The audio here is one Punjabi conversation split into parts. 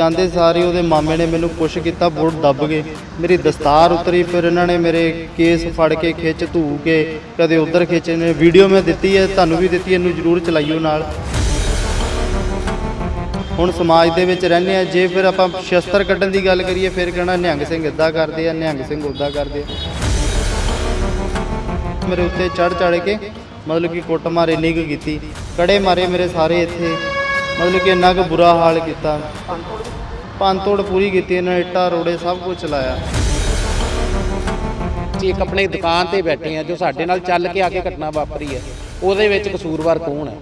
ਜਾਂਦੇ ਸਾਰੇ ਉਹਦੇ ਮਾਮੇ ਨੇ ਮੈਨੂੰ ਪੁਸ਼ ਕੀਤਾ, ਬੋਰਡ ਦੱਬ ਗਏ ਮੇਰੀ ਦਸਤਾਰ ਉਤਰੀ, ਫਿਰ ਇਹਨਾਂ ਨੇ ਮੇਰੇ ਕੇਸ ਫੜ ਕੇ, ਖਿੱਚ ਧੂ ਕੇ, ਕਦੇ ਉਧਰ ਖਿੱਚੇ ਨੇ। ਵੀਡੀਓ ਮੈਂ ਦਿੱਤੀ ਹੈ, ਤੁਹਾਨੂੰ ਵੀ ਦਿੱਤੀ ਇਹਨੂੰ ਜ਼ਰੂਰ ਚਲਾਈਓ ਨਾਲ। ਹੁਣ ਸਮਾਜ ਦੇ ਵਿੱਚ ਰਹਿੰਦੇ ਆ ਜੇ ਫਿਰ ਆਪਾਂ ਸ਼ਸਤਰ ਕੱਢਣ ਦੀ ਗੱਲ ਕਰੀਏ, ਫਿਰ ਕਹਿਣਾ ਨਿਹੰਗ ਸਿੰਘ ਇਦਾਂ ਕਰਦੇ ਆ, ਨਿਹੰਗ ਸਿੰਘ ਉਦਾਂ ਕਰਦੇ ਆ। ਮੇਰੇ ਉੱਤੇ ਚੜ ਚੜ ਕੇ, ਮਤਲਬ ਕਿ ਕੁੱਟ ਮਾਰੇ ਇੰਨੀ ਕੁ ਕੀਤੀ। ਕੜੇ ਮਾਰੇ ਮੇਰੇ ਸਾਰੇ ਇੱਥੇ, ਮਤਲਬ ਕਿ ਇੰਨਾ ਕੁ ਬੁਰਾ ਹਾਲ ਕੀਤਾ। ਭੰਨ ਤੋੜ ਪੂਰੀ ਕੀਤੀ ਇਹਨਾਂ ਨੇ, ਇੱਟਾਂ, ਰੋੜੇ ਸਭ ਕੁਝ ਚਲਾਇਆ। ਅਸੀਂ ਇੱਕ ਆਪਣੀ ਦੁਕਾਨ ਤੇ ਬੈਠੇ ਆ, ਜੋ ਸਾਡੇ ਨਾਲ ਚੱਲ ਕੇ ਆ ਕੇ ਘਟਨਾ ਵਾਪਰੀ ਹੈ ਉਹਦੇ ਵਿੱਚ ਕਸੂਰਵਾਰ ਕੌਣ ਹੈ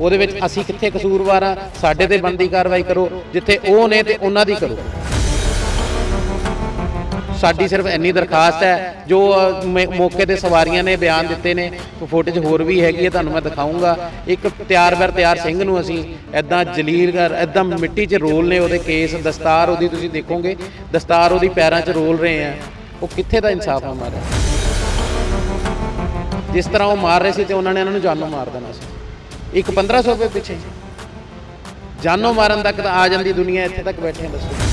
ਉਹਦੇ ਵਿੱਚ ਅਸੀਂ ਕਿੱਥੇ ਕਸੂਰਵਾਰ ਆ? ਸਾਡੇ ਤੇ ਬਣਦੀ ਕਾਰਵਾਈ ਕਰੋ, ਜਿੱਥੇ ਉਹ ਨੇ ਤੇ ਉਹਨਾਂ ਦੀ ਕਰੋ। ਸਾਡੀ ਸਿਰਫ ਇੰਨੀ ਦਰਖਾਸਤ ਹੈ ਜੋ ਅ, ਮੌਕੇ ਤੇ ਸਵਾਰੀਆਂ ਨੇ ਬਿਆਨ ਦਿੱਤੇ ਨੇ ਫੁਟੇਜ ਹੋਰ ਵੀ ਹੈਗੀ ਹੈ ਤੁਹਾਨੂੰ ਮੈਂ ਦਿਖਾਉਂਗਾ ਇੱਕ ਤਿਆਰ ਬਰ ਤਿਆਰ ਸਿੰਘ ਨੂੰ ਅਸੀਂ ਐਦਾਂ ਜਲੀਲ ਕਰ ਐਦਾਂ ਮਿੱਟੀ 'ਚ ਰੋਲ ਨੇ ਉਹਦੇ ਕੇਸ ਦਸਤਾਰ ਉਹਦੀ ਤੁਸੀਂ ਦੇਖੋਗੇ ਦਸਤਾਰ ਉਹਦੀ ਪੈਰਾਂ 'ਚ ਰੋਲ ਰਹੇ ਆ। ਉਹ ਕਿੱਥੇ ਦਾ ਇਨਸਾਫ ਆ ਹਮਾਰਾ ਜਿਸ ਤਰ੍ਹਾਂ ਉਹ ਮਾਰ ਰਹੇ ਸੀ ਤੇ ਉਹਨਾਂ ਨੇ ਇਹਨਾਂ ਨੂੰ ਜਾਨੋਂ ਮਾਰ ਦੇਣਾ ਸੀ। ਇੱਕ 1500 ਰੁਪਏ ਪਿੱਛੇ। ਜਾਨੋਂ ਮਾਰਨ ਤੱਕ ਤਾਂ ਆ ਜਾਂਦੀ ਦੁਨੀਆ ਇੱਥੇ ਤੱਕ ਬੈਠੇ ਆ ਦੱਸੋ।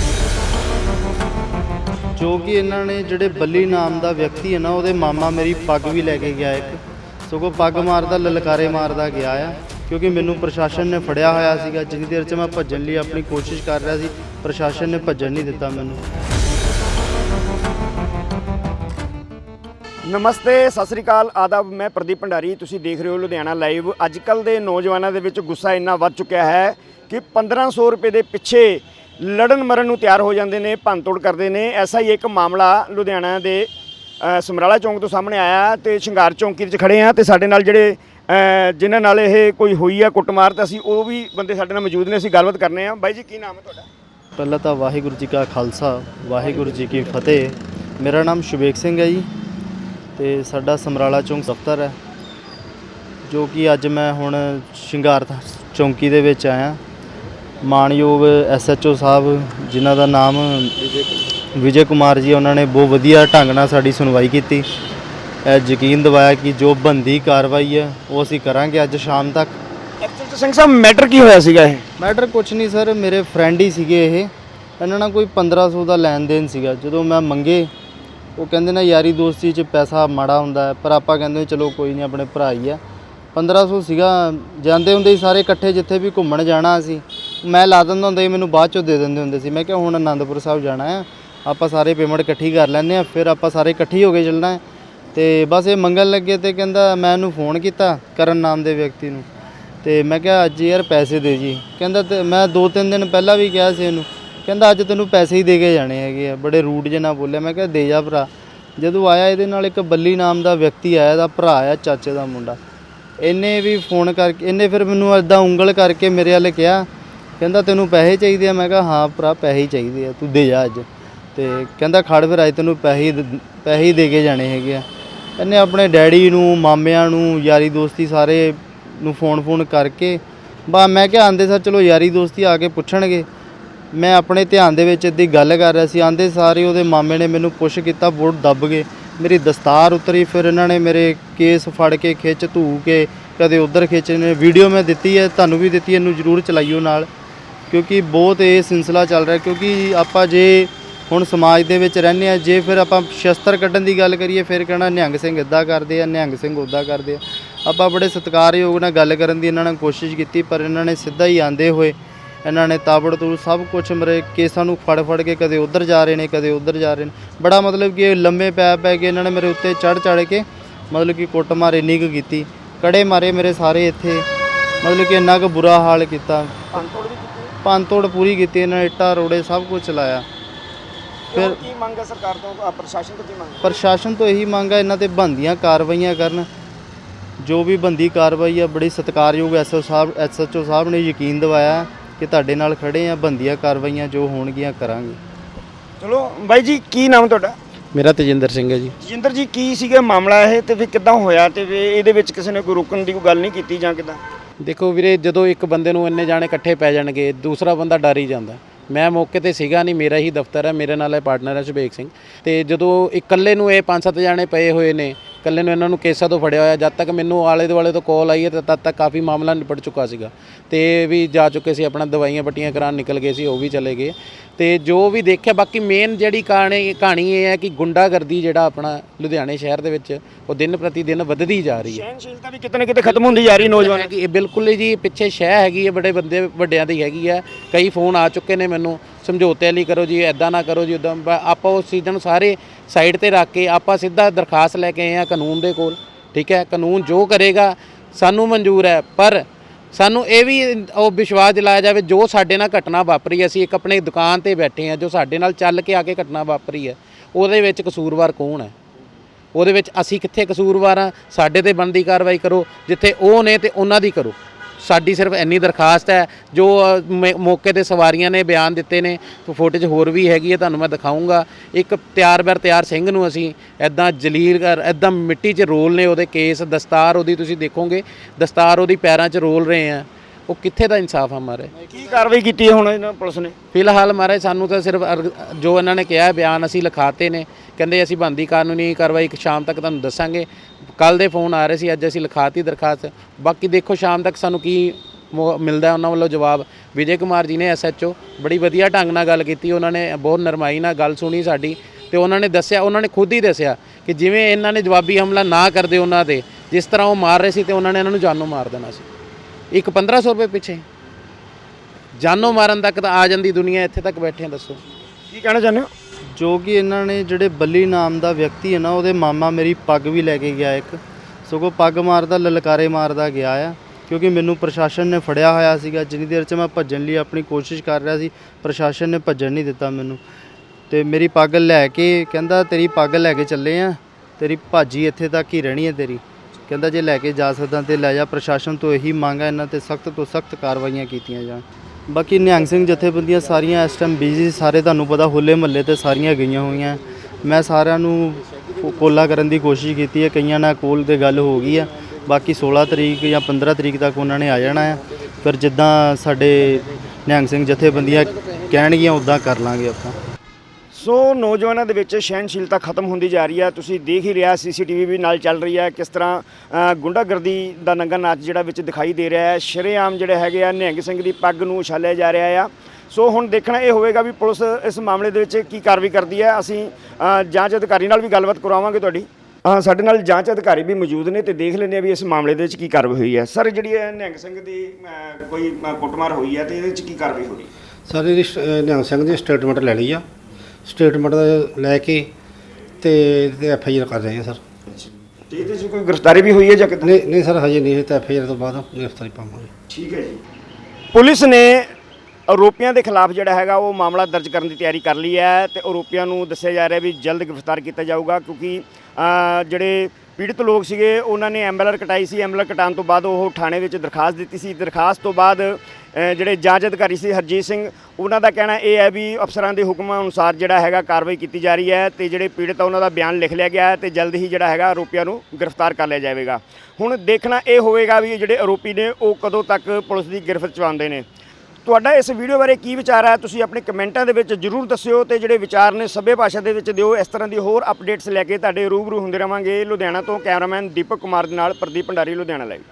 ਜੋ ਕਿ ਇਹਨਾਂ ਨੇ ਜਿਹੜੇ ਬੱਲੀ ਨਾਮ ਦਾ ਵਿਅਕਤੀ ਹੈ ਨਾ, ਉਹਦੇ ਮਾਮਾ ਮੇਰੀ ਪੱਗ ਵੀ ਲੈ ਕੇ ਗਿਆ ਇੱਕ। ਸਗੋਂ ਪੱਗ ਮਾਰਦਾ, ਲਲਕਾਰੇ ਮਾਰਦਾ ਗਿਆ ਆ। ਕਿਉਂਕਿ ਮੈਨੂੰ ਪ੍ਰਸ਼ਾਸਨ ਨੇ ਫੜਿਆ ਹੋਇਆ ਸੀਗਾ। ਜਿੰਨੀ ਦੇਰ 'ਚ ਮੈਂ ਭੱਜਣ ਲਈ ਆਪਣੀ ਕੋਸ਼ਿਸ਼ ਕਰ ਰਿਹਾ ਸੀ, ਪ੍ਰਸ਼ਾਸਨ ਨੇ ਭੱਜਣ ਨਹੀਂ ਦਿੱਤਾ ਮੈਨੂੰ। ਨਮਸਤੇ, ਸਤਿ ਸ੍ਰੀ ਅਕਾਲ। ਆਦਾਬ, ਮੈਂ ਪ੍ਰਦੀਪ ਭੰਡਾਰੀ। ਤੁਸੀਂ ਦੇਖ ਰਹੇ ਹੋ ਲੁਧਿਆਣਾ ਲਾਈਵ। ਅੱਜ ਕੱਲ ਦੇ ਨੌਜਵਾਨਾਂ ਦੇ ਵਿੱਚ ਗੁੱਸਾ ਇੰਨਾ ਵੱਧ ਚੁੱਕਿਆ ਹੈ ਕਿ 1500 ਰੁਪਏ ਦੇ ਪਿੱਛੇ ਲੜਨ ਮਰਨ ਨੂੰ ਤਿਆਰ ਹੋ ਜਾਂਦੇ ਨੇ ਭੰਨਤੋੜ ਕਰਦੇ ਨੇ। ਐਸਾ ਹੀ ਇੱਕ ਮਾਮਲਾ ਲੁਧਿਆਣਾ ਦੇ ਸਮਰਾਲਾ ਚੌਂਕ ਤੋਂ ਸਾਹਮਣੇ ਆਇਆ ਤੇ ਸ਼ਿੰਗਾਰ ਚੌਂਕੀ 'ਚ ਖੜੇ ਆ ਤੇ ਸਾਡੇ ਨਾਲ ਜਿਹੜੇ ਅ, ਜਿਨ੍ਹਾਂ ਨਾਲ ਇਹ ਕੋਈ ਹੋਈ ਆ ਕੁੱਟਮਾਰ ਤਾਂ ਅਸੀਂ ਉਹ ਵੀ ਬੰਦੇ ਸਾਡੇ ਨਾਲ ਮੌਜੂਦ ਨੇ ਅਸੀਂ ਗੱਲਬਾਤ ਕਰਨੇ ਆ। ਬਾਈ ਜੀ ਕੀ ਨਾਮ ਹੈ ਤੁਹਾਡਾ? ਪਹਿਲਾਂ ਤਾਂ ਵਾਹਿਗੁਰੂ ਜੀ ਕਾ ਖਾਲਸਾ ਵਾਹਿਗੁਰੂ ਜੀ ਕੀ ਫਤਿਹ। ਮੇਰਾ ਨਾਮ ਸ਼ੁਭੇਕ ਸਿੰਘ ਹੈ ਜੀ ਤੇ ਸਾਡਾ ਸਮਰਾਲਾ ਚੌਂਕ ਦਫ਼ਤਰ ਹੈ ਜੋ ਕਿ ਅੱਜ ਮੈਂ ਹੁਣ ਸ਼ਿੰਗਾਰ ਚੌਂਕੀ ਦੇ ਵਿੱਚ ਆਇਆ। ਮਾਨਯੋਗ ਐਸਐਚਓ ਸਾਹਿਬ ਜਿਨ੍ਹਾਂ ਦਾ ਨਾਮ ਵਿਜੇ ਕੁਮਾਰ ਜੀ ਉਹਨਾਂ ਨੇ ਬਹੁਤ ਵਧੀਆ ਢੰਗ ਨਾਲ ਸਾਡੀ ਸੁਣਵਾਈ ਕੀਤੀ। ਇਹ ਯਕੀਨ ਦਿਵਾਇਆ ਕਿ ਜੋ ਬੰਦੀ ਕਾਰਵਾਈ ਹੈ ਉਹ ਅਸੀਂ ਕਰਾਂਗੇ ਅੱਜ ਸ਼ਾਮ ਤੱਕ। ਐਕਚੁਅਲ ਸਿੰਘ ਸਾਹਿਬ ਮੈਟਰ ਕੀ ਹੋਇਆ ਸੀਗਾ ਇਹ? ਮੈਟਰ ਕੁਛ ਨਹੀਂ ਸਰ ਮੇਰੇ ਫਰੈਂਡ ਹੀ ਸੀਗੇ ਇਹ। ਇਹਨਾਂ ਨਾਲ ਕੋਈ 1500 ਦਾ ਲੈਣ ਦੇਣ ਸੀਗਾ। ਜਦੋਂ ਮੈਂ ਮੰਗੇ ਉਹ ਕਹਿੰਦੇ ਨਾ ਯਾਰੀ ਦੋਸਤੀ 'ਚ ਪੈਸਾ ਮਾੜਾ ਹੁੰਦਾ ਹੈ ਪਰ ਆਪਾਂ ਕਹਿੰਦੇ ਚਲੋ ਕੋਈ ਨਹੀਂ ਆਪਣੇ ਭਰਾ ਹੀ ਆ 1500 ਸੀਗਾ। ਜਾਂਦੇ ਹੁੰਦੇ ਸੀ ਸਾਰੇ ਇਕੱਠੇ ਜਿੱਥੇ ਵੀ ਘੁੰਮਣ ਜਾਣਾ ਸੀ ਮੈਂ ਲਾ ਦਿੰਦਾ ਹੁੰਦਾ ਸੀ, ਮੈਨੂੰ ਬਾਅਦ ਚੋਂ ਦੇ ਦਿੰਦੇ ਹੁੰਦੇ ਸੀ। ਮੈਂ ਕਿਹਾ ਹੁਣ ਆਨੰਦਪੁਰ ਸਾਹਿਬ ਜਾਣਾ ਹੈ। ਆਪਾਂ ਸਾਰੇ ਪੇਮੈਂਟ ਇਕੱਠੀ ਕਰ ਲੈਂਦੇ ਆ ਫਿਰ ਆਪਾਂ ਸਾਰੇ ਇਕੱਠੀ ਹੋ ਕੇ ਚੱਲਣਾ ਹੈ। ਤੇ ਬਸ ਇਹ ਮੰਗਣ ਲੱਗੇ ਤੇ ਕਹਿੰਦਾ ਮੈਂ ਇਹਨੂੰ ਫੋਨ ਕੀਤਾ ਕਰਨ ਨਾਮ ਦੇ ਵਿਅਕਤੀ ਨੂੰ। ਤੇ ਮੈਂ ਕਿਹਾ, ਅੱਜ ਯਾਰ ਪੈਸੇ ਦੇ ਜੀ। ਕਹਿੰਦਾ ਤੇ ਮੈਂ ਦੋ ਤਿੰਨ ਦਿਨ ਪਹਿਲਾਂ ਵੀ ਕਿਹਾ ਸੀ ਇਹਨੂੰ। ਕਹਿੰਦਾ, ਅੱਜ ਤੈਨੂੰ ਪੈਸੇ ਹੀ ਦੇ ਕੇ ਜਾਣੇ ਹੈਗੇ ਆ, ਬੜੇ ਰੂਟ ਜੇ ਨਾਲ ਬੋਲਿਆ। ਮੈਂ ਕਿਹਾ, ਦੇ ਜਾ ਭਰਾ। ਜਦੋਂ ਆਇਆ ਇਹਦੇ ਨਾਲ ਇੱਕ ਬੱਲੀ ਨਾਮ ਦਾ ਵਿਅਕਤੀ ਆਇਆ ਦਾ ਭਰਾ ਆ, ਚਾਚੇ ਦਾ ਮੁੰਡਾ। ਇਹਨੇ ਵੀ ਫੋਨ ਕਰਕੇ, ਇਹਨੇ ਫਿਰ ਮੈਨੂੰ ਇਦਾਂ ਉਂਗਲ ਕਰਕੇ ਮੇਰੇ ਵੱਲ ਕਿਹਾ ਕਹਿੰਦਾ ਤੈਨੂੰ ਪੈਸੇ ਚਾਹੀਦੇ ਆ? ਮੈਂ ਕਿਹਾ ਹਾਂ ਭਰਾ ਪੈਸੇ ਹੀ ਚਾਹੀਦੇ ਆ ਤੂੰ ਦੇ ਜਾ ਅੱਜ। ਤੇ ਕਹਿੰਦਾ ਖੜ ਫਿਰ ਅੱਜ ਤੈਨੂੰ ਪੈਸੇ ਹੀ ਦ- ਪੈਸੇ ਹੀ ਦੇ ਕੇ ਜਾਣੇ ਹੈਗੇ ਆ। ਇਹਨੇ ਆਪਣੇ ਡੈਡੀ ਨੂੰ ਮਾਮਿਆਂ ਨੂੰ ਯਾਰੀ ਦੋਸਤੀ ਸਾਰੇ ਨੂੰ ਫੋਨ ਫੋਨ ਕਰਕੇ। ਬਾ ਮੈਂ ਕਿਹਾ ਆਂਦੇ ਸਰ ਚਲੋ ਯਾਰੀ ਦੋਸਤੀ ਆ ਕੇ ਪੁੱਛਣਗੇ। ਮੈਂ ਆਪਣੇ ਧਿਆਨ ਦੇ ਵਿੱਚ ਇੱਦੀ ਗੱਲ ਕਰ ਰਿਹਾ ਸੀ। ਆਂਦੇ ਸਾਰੇ ਉਹਦੇ ਮਾਮੇ ਨੇ ਮੈਨੂੰ ਪੁਸ਼ ਕੀਤਾ ਬੋਰਡ ਦੱਬ ਗਏ। ਮੇਰੀ ਦਸਤਾਰ ਉਤਰੀ ਫਿਰ ਇਹਨਾਂ ਨੇ ਮੇਰੇ ਕੇਸ ਫੜ ਕੇ ਖਿੱਚ ਧੂ ਕੇ ਕਦੇ ਉਧਰ ਖਿੱਚੇ ਨੇ। ਵੀਡੀਓ ਮੈਂ ਦਿੱਤੀ ਹੈ ਤੁਹਾਨੂੰ ਵੀ ਦਿੱਤੀ ਹੈ, ਇਹਨੂੰ ਜ਼ਰੂਰ ਚਲਾਈਓ ਨਾਲ। ਕਿਉਂਕਿ ਬਹੁਤ ਇਹ ਸਿਲਸਿਲਾ ਚੱਲ ਰਿਹਾ, ਕਿਉਂਕਿ ਆਪਾਂ ਜੇ ਹੁਣ ਸਮਾਜ ਦੇ ਵਿੱਚ ਰਹਿੰਦੇ ਆ ਜੇ ਫਿਰ ਆਪਾਂ ਸ਼ਸਤਰ ਕੱਢਣ ਦੀ ਗੱਲ ਕਰੀਏ, ਫਿਰ ਕਹਿਣਾ ਨਿਹੰਗ ਸਿੰਘ ਇਦਾਂ ਕਰਦੇ ਆ, ਨਿਹੰਗ ਸਿੰਘ ਉਦਾਂ ਕਰਦੇ ਆ। ਆਪਾਂ ਬੜੇ ਸਤਿਕਾਰਯੋਗ ਨਾਲ ਗੱਲ ਕਰਨ ਦੀ ਇਹਨਾਂ ਨੇ ਕੋਸ਼ਿਸ਼ ਕੀਤੀ, ਪਰ ਇਹਨਾਂ ਨੇ ਸਿੱਧਾ ਹੀ ਆਂਦੇ ਹੋਏ, ਇਹਨਾਂ ਨੇ ਤਾਬੜ ਤੂੜ ਸਭ ਕੁਝ ਮਰੇ, ਕੇਸਾਂ ਨੂੰ ਫੜ ਫੜ ਕੇ ਕਦੇ ਉਧਰ ਜਾ ਰਹੇ ਨੇ, ਕਦੇ ਉਧਰ ਜਾ ਰਹੇ ਨੇ। ਬੜਾ ਮਤਲਬ ਕਿ ਲੰਮੇ ਪੈ ਪੈ ਕੇ ਇਹਨਾਂ ਨੇ ਮੇਰੇ ਉੱਤੇ ਚੜ ਚੜ ਕੇ ਮਤਲਬ ਕਿ ਕੁੱਟ ਮਾਰ ਇੰਨੀ ਕੁ ਕੀਤੀ। ਕੜੇ ਮਾਰੇ ਮੇਰੇ ਸਾਰੇ ਇੱਥੇ, ਮਤਲਬ ਕਿ ਇੰਨਾ ਕੁ ਬੁਰਾ ਹਾਲ ਕੀਤਾ। ਤੋੜ ਪੂਰੀ ਕੀਤੀ ਇਹਨਾਂ ਨੇ ਇੱਟਾਂ ਰੋੜੇ ਸਭ ਕੁਝ ਚਲਾਇਆ। ਫਿਰ ਕੀ ਮੰਗ ਹੈ ਸਰਕਾਰ ਤੋਂ? ਅ, ਪ੍ਰਸ਼ਾਸਨ ਤੋਂ ਕੀ ਮੰਗ ਹੈ? ਪ੍ਰਸ਼ਾਸਨ ਤੋਂ ਇਹੀ ਮੰਗ ਹੈ ਇਹਨਾਂ ਤੇ ਬੰਦੀਆਂ ਕਾਰਵਾਈਆਂ ਕਰਨ। ਜੋ ਵੀ ਬੰਦੀ ਕਾਰਵਾਈ ਆ ਬੜੀ ਸਤਿਕਾਰਯੋਗ ਐਸਓ ਸਾਹਿਬ ਐਸਐਚਓ ਸਾਹਿਬ ਨੇ ਯਕੀਨ ਦਿਵਾਇਆ ਕਿ ਤੁਹਾਡੇ ਨਾਲ ਖੜੇ ਆ ਬੰਦੀਆਂ ਕਾਰਵਾਈਆਂ ਜੋ ਹੋਣਗੀਆਂ ਕਰਾਂਗੇ। ਚਲੋ ਬਾਈ ਜੀ ਕੀ ਨਾਮ ਤੁਹਾਡਾ? ਮੇਰਾ ਤੇਜਿੰਦਰ ਸਿੰਘ ਹੈ ਜੀ। ਜਿੰਦਰ ਜੀ ਕੀ ਸੀਗਾ ਮਾਮਲਾ ਇਹ ਤੇ ਫਿਰ ਕਿੱਦਾਂ ਹੋਇਆ ਤੇ ਇਹਦੇ ਵਿੱਚ ਕਿਸੇ ਨੇ ਕੋਈ ਰੋਕਣ ਦੀ ਕੋਈ ਗੱਲ ਨਹੀਂ ਕੀਤੀ ਜਾਂ ਕਿੱਦਾਂ? ਦੇਖੋ ਵੀਰੇ, ਜਦੋਂ ਇੱਕ ਬੰਦੇ ਨੂੰ ਇੰਨੇ ਜਾਣੇ ਇਕੱਠੇ ਪੈ ਜਾਣਗੇ, ਦੂਸਰਾ ਬੰਦਾ ਡਰ ਹੀ ਜਾਂਦਾ। ਮੈਂ ਮੌਕੇ ਤੇ ਸੀਗਾ ਨਹੀਂ ਮੇਰਾ ਹੀ ਦਫ਼ਤਰ ਹੈ, ਮੇਰੇ ਨਾਲ ਇਹ ਪਾਰਟਨਰ ਹੈ ਸ਼ੁਭੇਕ ਸਿੰਘ। ਤੇ ਜਦੋਂ ਇਕੱਲੇ ਨੂੰ ਇਹ ਪੰਜ ਸੱਤ ਜਾਣੇ ਪਏ ਹੋਏ ਨੇ, ਇਕੱਲੇ ਨੂੰ ਇਹਨਾਂ ਨੂੰ ਕੇਸਾਂ ਤੋਂ ਫੜਿਆ ਹੋਇਆ, ਜਦ ਤੱਕ ਮੈਨੂੰ ਆਲੇ ਦੁਆਲੇ ਤੋਂ ਕਾਲ ਆਈ ਹੈ, ਤਾਂ ਤਦ ਤੱਕ ਕਾਫੀ ਮਾਮਲਾ ਨਿਪਟ ਚੁੱਕਾ ਸੀਗਾ। ਤੇ ਵੀ ਜਾ ਚੁੱਕੇ ਸੀ, ਆਪਣਾ ਦਵਾਈਆਂ ਪੱਟੀਆਂ ਕਰਾਉਣ ਨਿਕਲ ਗਏ ਸੀ, ਉਹ ਵੀ ਚਲੇ ਗਏ। ਤੇ ਜੋ ਵੀ ਦੇਖਿਆ ਬਾਕੀ ਮੇਨ ਜਿਹੜੀ ਕਹਾਣੀ ਕਹਾਣੀ ਇਹ ਹੈ ਕਿ ਗੁੰਡਾਗਰਦੀ ਜਿਹੜਾ ਆਪਣਾ ਲੁਧਿਆਣੇ ਸ਼ਹਿਰ ਦੇ ਵਿੱਚ ਉਹ ਦਿਨ ਪ੍ਰਤੀ ਦਿਨ ਵੱਧਦੀ ਜਾ ਰਹੀ ਹੈ। ਸਹਿਨਸ਼ੀਲਤਾ ਵੀ ਕਿਤੇ ਨਾ ਕਿਤੇ ਖਤਮ ਹੁੰਦੀ ਜਾ ਰਹੀ ਨੌਜਵਾਨ ਹੈਗੀ ਇਹ ਬਿਲਕੁਲ ਹੀ ਜੀ ਪਿੱਛੇ ਸ਼ਹਿ ਹੈਗੀ ਹੈ ਬੜੇ ਬੰਦੇ ਵੱਡਿਆਂ ਦੀ ਹੈਗੀ ਹੈ। ਕਈ ਫੋਨ ਆ ਚੁੱਕੇ ਨੇ ਮੈਨੂੰ ਸਮਝੌਤੇ ਲਈ ਕਰੋ ਜੀ ਐਦਾਂ ਨਾ ਕਰੋ ਜੀ ਉਦਾਂ ਆਪਾਂ ਉਸ ਚੀਜ਼ਾਂ ਨੂੰ ਸਾਰੇ ਸਾਈਡ ਤੇ ਰੱਖ ਕੇ ਆਪਾਂ ਸਿੱਧਾ ਦਰਖਾਸਤ ਲੈ ਕੇ ਆਏ ਆ ਕਾਨੂੰਨ ਦੇ ਕੋਲ ਠੀਕ ਹੈ? ਕਾਨੂੰਨ ਜੋ ਕਰੇਗਾ ਸਾਨੂੰ ਮਨਜ਼ੂਰ ਹੈ ਪਰ ਸਾਨੂੰ ਇਹ ਵੀ ਉਹ ਵਿਸ਼ਵਾਸ ਦਿਲਾਇਆ ਜਾਵੇ, ਜੋ ਸਾਡੇ ਨਾਲ ਘਟਨਾ ਵਾਪਰੀ ਅਸੀਂ ਇੱਕ ਆਪਣੇ ਦੁਕਾਨ ਤੇ ਬੈਠੇ ਆ ਜੋ ਸਾਡੇ ਨਾਲ ਚੱਲ ਕੇ ਆ ਕੇ ਘਟਨਾ ਵਾਪਰੀ ਹੈ, ਉਹਦੇ ਵਿੱਚ ਕਸੂਰਵਾਰ ਕੌਣ ਹੈ? ਉਹਦੇ ਵਿੱਚ ਅਸੀਂ ਕਿੱਥੇ ਕਸੂਰਵਾਰ ਆ ਸਾਡੇ ਤੇ ਬਣਦੀ ਕਾਰਵਾਈ ਕਰੋ, ਜਿੱਥੇ ਉਹ ਨੇ ਤੇ ਉਹਨਾਂ ਦੀ ਕਰੋ। ਸਾਡੀ ਸਿਰਫ ਇੰਨੀ ਦਰਖਾਸਤ ਹੈ ਜੋ ਮ- ਮੌਕੇ ਤੇ ਸਵਾਰੀਆਂ ਨੇ ਬਿਆਨ ਦਿੱਤੇ ਨੇ ਫੁਟੇਜ ਹੋਰ ਵੀ ਹੈਗੀ ਹੈ ਤੁਹਾਨੂੰ ਮੈਂ ਦਿਖਾਉਂਗਾ ਇੱਕ ਤਿਆਰ ਬਰ ਤਿਆਰ ਸਿੰਘ ਨੂੰ ਅਸੀਂ ਐਦਾਂ ਜਲੀਲ ਕਰ ਐਦਾਂ ਮਿੱਟੀ 'ਚ ਰੋਲ ਨੇ ਉਹਦੇ ਕੇਸ ਦਸਤਾਰ ਉਹਦੀ ਤੁਸੀਂ ਦੇਖੋਗੇ ਦਸਤਾਰ ਉਹਦੀ ਪੈਰਾਂ 'ਚ ਰੋਲ ਰਹੇ ਆ। ਉਹ ਕਿੱਥੇ ਦਾ ਇਨਸਾਫ ਹਮਾਰੇ ਕੀ ਕਾਰਵਾਈ ਕੀਤੀ ਹੈ ਹੁਣ ਇਹਨਾਂ ਪੁਲਿਸ ਨੇ? ਫਿਲਹਾਲ ਮਹਾਰਾਜ ਸਾਨੂੰ ਤਾਂ ਸਿਰਫ ਅਰਗ- ਜੋ ਇਹਨਾਂ ਨੇ ਕਿਹਾ ਹੈ ਬਿਆਨ ਅਸੀਂ ਲਿਖਾਤੇ ਨੇ। ਕਹਿੰਦੇ ਅਸੀਂ ਬੰਦੀ ਕਾਨੂੰਨੀ ਕਾਰਵਾਈ ਇੱਕ ਸ਼ਾਮ ਤੱਕ ਤੁਹਾਨੂੰ ਦੱਸਾਂਗੇ। ਕੱਲ ਦੇ ਫੋਨ ਆ ਰਹੇ ਸੀ, ਅੱਜ ਅਸੀਂ ਲਿਖਾਤੀ ਦਰਖਾਸਤ। ਬਾਕੀ ਦੇਖੋ ਸ਼ਾਮ ਤੱਕ ਸਾਨੂੰ ਕੀ ਮੌ- ਮਿਲਦਾ ਉਹਨਾਂ ਵੱਲੋਂ ਜਵਾਬ। ਵਿਜੇ ਕੁਮਾਰ ਜੀ ਨੇ ਐਸਐਚਓ ਬੜੀ ਵਧੀਆ ਢੰਗ ਨਾਲ ਗੱਲ ਕੀਤੀ, ਉਹਨਾਂ ਨੇ ਬਹੁਤ ਨਰਮਾਈ ਨਾਲ ਗੱਲ ਸੁਣੀ ਸਾਡੀ। ਤੇ ਉਹਨਾਂ ਨੇ ਦੱਸਿਆ, ਉਹਨਾਂ ਨੇ ਖੁਦ ਹੀ ਦੱਸਿਆ ਕਿ ਜਿਵੇਂ ਇਹਨਾਂ ਨੇ ਜਵਾਬੀ ਹਮਲਾ ਨਾ ਕਰਦੇ ਉਹਨਾਂ ਤੇ ਜਿਸ ਤਰ੍ਹਾਂ ਉਹ ਮਾਰ ਰਹੇ ਸੀ ਤੇ ਉਹਨਾਂ ਨੇ ਇਹਨਾਂ ਨੂੰ ਜਾਨੋਂ ਮਾਰ ਦੇਣਾ ਸੀ। ਇੱਕ 1500 ਰੁਪਏ ਪਿੱਛੇ। ਜਾਨੋਂ ਮਾਰਨ ਤੱਕ ਤਾਂ ਆ ਜਾਂਦੀ ਦੁਨੀਆ, ਇੱਥੇ ਤੱਕ ਬੈਠੇ ਆ ਦੱਸੋ। ਕੀ ਕਹਿਣਾ ਚਾਹੁੰਦੇ ਹੋ? ਜੋ ਕਿ ਇਹਨਾਂ ਨੇ ਜਿਹੜੇ ਬੱਲੀ ਨਾਮ ਦਾ ਵਿਅਕਤੀ ਹੈ ਨਾ, ਉਹਦੇ ਮਾਮਾ ਮੇਰੀ ਪੱਗ ਵੀ ਲੈ ਕੇ ਗਿਆ ਇੱਕ। ਸਗੋਂ ਪੱਗ ਮਾਰਦਾ, ਲਲਕਾਰੇ ਮਾਰਦਾ ਗਿਆ ਆ। ਕਿਉਂਕਿ ਮੈਨੂੰ ਪ੍ਰਸ਼ਾਸਨ ਨੇ ਫੜਿਆ ਹੋਇਆ ਸੀਗਾ, ਜਿੰਨੀ ਦੇਰ 'ਚ ਮੈਂ ਭੱਜਣ ਲਈ ਆਪਣੀ ਕੋਸ਼ਿਸ਼ ਕਰ ਰਿਹਾ ਸੀ, ਪ੍ਰਸ਼ਾਸਨ ਨੇ ਭੱਜਣ ਨਹੀਂ ਦਿੱਤਾ ਮੈਨੂੰ। ਤੇ ਮੇਰੀ ਪੱਗ ਲੈ ਕੇ ਕਹਿੰਦਾ, ਤੇਰੀ ਪੱਗ ਲੈ ਕੇ ਚੱਲੇ ਆ। ਤੇਰੀ ਭਾਜੀ ਇੱਥੇ ਤੱਕ ਹੀ ਰਹਿਣੀ ਹੈ ਤੇਰੀ। ਕਹਿੰਦਾ, ਜੇ ਲੈ ਕੇ ਜਾ ਸਕਦਾ ਤੇ ਲੈ ਜਾ। ਪ੍ਰਸ਼ਾਸਨ ਤੋਂ ਇਹੀ ਮੰਗ ਹੈ, ਇਹਨਾਂ ਤੇ ਸਖਤ ਤੋਂ ਸਖਤ ਕਾਰਵਾਈਆਂ ਕੀਤੀਆਂ ਜਾਣ। ਬਾਕੀ ਨਿਹੰਗ ਸਿੰਘ ਜਥੇਬੰਦੀਆਂ ਸਾਰੀਆਂ ਇਸ ਟਾਈਮ ਬਿਜ਼ੀ ਸਾਰੇ ਤੁਹਾਨੂੰ ਪਤਾ ਹੋਲੇ ਮਹੱਲੇ ਤੇ ਸਾਰੀਆਂ ਗਈਆਂ ਹੋਈਆਂ। ਮੈਂ ਸਾਰਿਆਂ ਨੂੰ ਕੋ- ਕੋਲਾ ਕਰਨ ਦੀ ਕੋਸ਼ਿਸ਼ ਕੀਤੀ ਹੈ, ਕਈਆਂ ਨਾਲ ਕੋਲ ਤੇ ਗੱਲ ਹੋ ਗਈ ਆ ਬਾਕੀ 16 ਤਰੀਕ ਜਾਂ 15 ਤਰੀਕ ਤੱਕ ਉਹਨਾਂ ਨੇ ਆ ਜਾਣਾ ਹੈ। ਫਿਰ ਜਿੱਦਾਂ ਸਾਡੇ ਨਿਹੰਗ ਸਿੰਘ ਜਥੇਬੰਦੀਆਂ ਕਹਿਣਗੀਆਂ ਉਦਾਂ ਕਰ ਲਾਂਗੇ ਆਪਾਂ। ਸੋ ਨੌਜਵਾਨਾਂ ਦੇ ਵਿੱਚ ਸਹਿਨਸ਼ੀਲਤਾ ਖਤਮ ਹੁੰਦੀ ਜਾ ਰਹੀ ਹੈ। ਤੁਸੀਂ ਦੇਖ ਹੀ ਰਿਹਾ ਸੀਸੀਟੀਵੀ ਵੀ ਨਾਲ ਚੱਲ ਰਹੀ ਹੈ। ਕਿਸ ਤਰ੍ਹਾਂ ਗੁੰਡਾਗਰਦੀ ਦਾ ਨੰਗਾ ਨਾਚ ਜਿਹੜਾ ਵਿੱਚ ਦਿਖਾਈ ਦੇ ਰਿਹਾ ਹੈ। ਸ਼ਰੇਆਮ ਜਿਹੜੇ ਹੈਗੇ ਆ, ਨਿਹੰਗ ਸਿੰਘ ਦੀ ਪੱਗ ਨੂੰ ਉਛਾਲਿਆ ਜਾ ਰਿਹਾ ਆ। ਸੋ ਹੁਣ ਦੇਖਣਾ ਇਹ ਹੋਵੇਗਾ ਵੀ ਪੁਲਿਸ ਇਸ ਮਾਮਲੇ ਦੇ ਵਿੱਚ ਕੀ ਕਾਰਵਾਈ ਕਰਦੀ ਹੈ। ਅਸੀਂ ਜਾਂਚ ਅਧਿਕਾਰੀ ਨਾਲ ਵੀ ਗੱਲਬਾਤ ਕਰਵਾਵਾਂਗੇ ਤੁਹਾਡੀ। ਹਾਂ ਸਾਡੇ ਨਾਲ ਜਾਂਚ ਅਧਿਕਾਰੀ ਵੀ ਮੌਜੂਦ ਨੇ ਤੇ ਦੇਖ ਲੈਂਦੇ ਆ ਵੀ ਇਸ ਮਾਮਲੇ ਦੇ ਵਿੱਚ ਕੀ ਕਾਰਵਾਈ ਹੋਈ ਹੈ। ਸਰ, ਜਿਹੜੀ ਇਹ ਨਿਹੰਗ ਸਿੰਘ ਦੀ ਕੋਈ ਕੁੱਟਮਾਰ ਹੋਈ ਹੈ ਤੇ ਇਹਦੇ ਵਿੱਚ ਕੀ ਕਾਰਵਾਈ ਹੋਈ ਸਰ, ਇਹਦੀ ਨਿਹੰਗ ਸਿੰਘ ਦੀ ਸਟੇਟਮੈਂਟ ਲੈ ਲਈ ਆ। ਸਟੇਟਮੈਂਟ ਲੈ ਕੇ ਤੇ ਐਫ ਆਈ ਆਰ ਕਰ ਰਹੇ ਆ ਸਰ। ਤੇ ਇਹਦੇ ਵਿੱਚ ਕੋਈ ਗ੍ਰਿਫਤਾਰੀ ਵੀ ਹੋਈ ਹੈ ਜਾਂ ਕਿੱਦਾਂ ਨਹੀਂ ਨਹੀਂ ਸਰ ਹਜੇ ਨਹੀਂ ਤਾਂ ਐਫ ਆਈ ਆਰ ਤੋਂ ਬਾਅਦ ਗ੍ਰਿਫਤਾਰੀ ਪਾਵਾਂਗੇ। ਠੀਕ ਹੈ ਜੀ। ਪੁਲਿਸ ਨੇ ਆਰੋਪੀਆਂ ਦੇ ਖਿਲਾਫ ਜਿਹੜਾ ਹੈਗਾ ਉਹ ਮਾਮਲਾ ਦਰਜ ਕਰਨ ਦੀ ਤਿਆਰੀ ਕਰ ਲਈ ਹੈ ਤੇ ਆਰੋਪੀਆਂ ਨੂੰ ਦੱਸਿਆ ਜਾ ਰਿਹਾ ਵੀ ਜਲਦ ਗ੍ਰਿਫਤਾਰ ਕੀਤਾ ਜਾਊਗਾ ਕਿਉਂਕਿ ਅ, ਜਿਹੜੇ ਪੀੜਤ ਲੋਕ ਸੀਗੇ, ਉਹਨਾਂ ਨੇ ਐਮਐਲਆਰ ਕਟਾਈ ਸੀ। ਐਮਐਲਆਰ ਕਟਾਉਣ ਤੋਂ ਬਾਅਦ ਉਹ ਥਾਣੇ ਵਿੱਚ ਦਰਖਾਸਤ ਦਿੱਤੀ ਸੀ। ਦਰਖਾਸਤ ਤੋਂ ਬਾਅਦ ਜਿਹੜੇ ਜਾਂਚ ਅਧਿਕਾਰੀ ਸੀ ਹਰਜੀਤ ਸਿੰਘ, ਉਹਨਾਂ ਦਾ ਕਹਿਣਾ ਇਹ ਹੈ ਵੀ ਅਫਸਰਾਂ ਦੇ ਹੁਕਮਾਂ ਅਨੁਸਾਰ ਜਿਹੜਾ ਹੈਗਾ ਕਾਰਵਾਈ ਕੀਤੀ ਜਾ ਰਹੀ ਹੈ ਤੇ ਜਿਹੜੇ ਪੀੜਤ ਆ, ਉਹਨਾਂ ਦਾ ਬਿਆਨ ਲਿਖ ਲਿਆ ਗਿਆ ਹੈ ਤੇ ਜਲਦ ਹੀ ਜਿਹੜਾ ਹੈਗਾ ਆਰੋਪੀਆਂ ਨੂੰ ਗ੍ਰਿਫਤਾਰ ਕਰ ਲਿਆ ਜਾਵੇਗਾ। ਹੁਣ ਦੇਖਣਾ ਇਹ ਹੋਵੇਗਾ ਵੀ ਜਿਹੜੇ ਆਰੋਪੀ ਨੇ, ਉਹ ਕਦੋਂ ਤੱਕ ਪੁਲਿਸ ਦੀ ਗ੍ਰਿਫਤ ਚ ਆਉਂਦੇ ਨੇ। ਤੁਹਾਡਾ ਇਸ ਵੀਡੀਓ ਬਾਰੇ ਕੀ ਵਿਚਾਰ ਹੈ? ਤੁਸੀਂ ਆਪਣੇ ਕਮੈਂਟਾਂ ਦੇ ਵਿੱਚ ਜਰੂਰ ਦੱਸਿਓ ਤੇ ਜਿਹੜੇ ਵਿਚਾਰ ਨੇ ਸਭੇ ਭਾਸ਼ਾ ਦੇ ਵਿੱਚ ਦਿਓ। ਇਸ ਤਰ੍ਹਾਂ ਦੀ ਹੋਰ ਅਪਡੇਟਸ ਲੈ ਕੇ ਤੁਹਾਡੇ ਰੂਬਰੂ ਹੁੰਦੇ ਰਵਾਂਗੇ। ਲੁਧਿਆਣਾ ਤੋਂ ਕੈਮਰਾਮੈਨ ਦੀਪਕ ਕੁਮਾਰ ਦੇ ਨਾਲ ਪ੍ਰਦੀਪ ਭੰਡਾਰੀ, ਲੁਧਿਆਣਾ ਲਾਈਵ